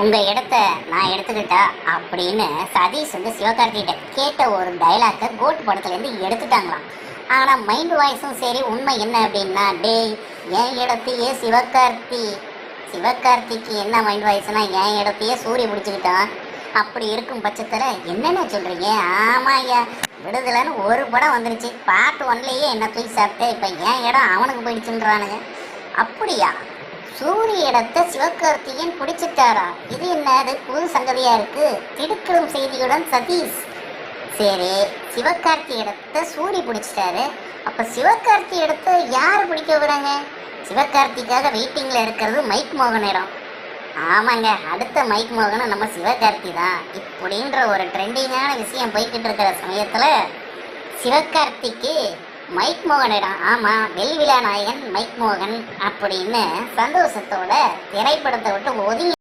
உங்க இடத்த நான் எடுத்துக்கிட்டா அப்படின்னு சதீஷ் வந்து சிவகார்த்திகிட்ட கேட்ட ஒரு டைலாக்கை கோட் படத்துல இருந்து எடுத்துட்டாங்களாம். ஆனா மைண்ட் வாய்ஸும் சரி உண்மை என்ன அப்படின்னா டேய் என் இடத்தையே சிவகார்த்தி சிவகார்த்திக்கு என்ன மைண்ட் வாய்ஸ்னா என் இடத்தையே சூரிய பிடிச்சிக்கிட்டான். அப்படி இருக்கும் பட்சத்துல என்னென்ன சொல்றீங்க? ஆமா ஐயா விடுதலைன்னு ஒரு படம் வந்துருச்சு. பார்ட் ஒன்லேயே என்ன தூக்கி சாப்பிட்டு இப்ப என் இடம் அவனுக்கு போயிடுச்சுன்றானுங்க. அப்படியா? சூரிய இடத்தை சிவகார்த்திகேயன் பிடிச்சிட்டாரா இது என்னது புது சங்கதியா இருக்கு? திடுக்கிடும் செய்தியுடன் சதீஷ். சரி சிவகார்த்தி இடத்த சூரி பிடிச்சிட்டாரு. அப்ப சிவகார்த்தி இடத்தை யார் பிடிக்க விடுறாங்க சிவகார்த்திக்காக வெயிட்டிங்ல இருக்கிறது மைக் மோகன் இடம் ஆமாங்க அடுத்த மைக் மோகனும் நம்ம சிவகார்த்தி தான். இப்படின்ற ஒரு ட்ரெண்டிங்கான விஷயம் போய்கிட்டு இருக்கிற சமயத்துல சிவகார்த்திக்கு மைக் மோகனிடம் ஆமா வெல்விழா நாயகன் மைக் மோகன் அப்படின்னு சந்தோஷத்தோட திரைப்படத்தை விட்டு ஒதுங்கி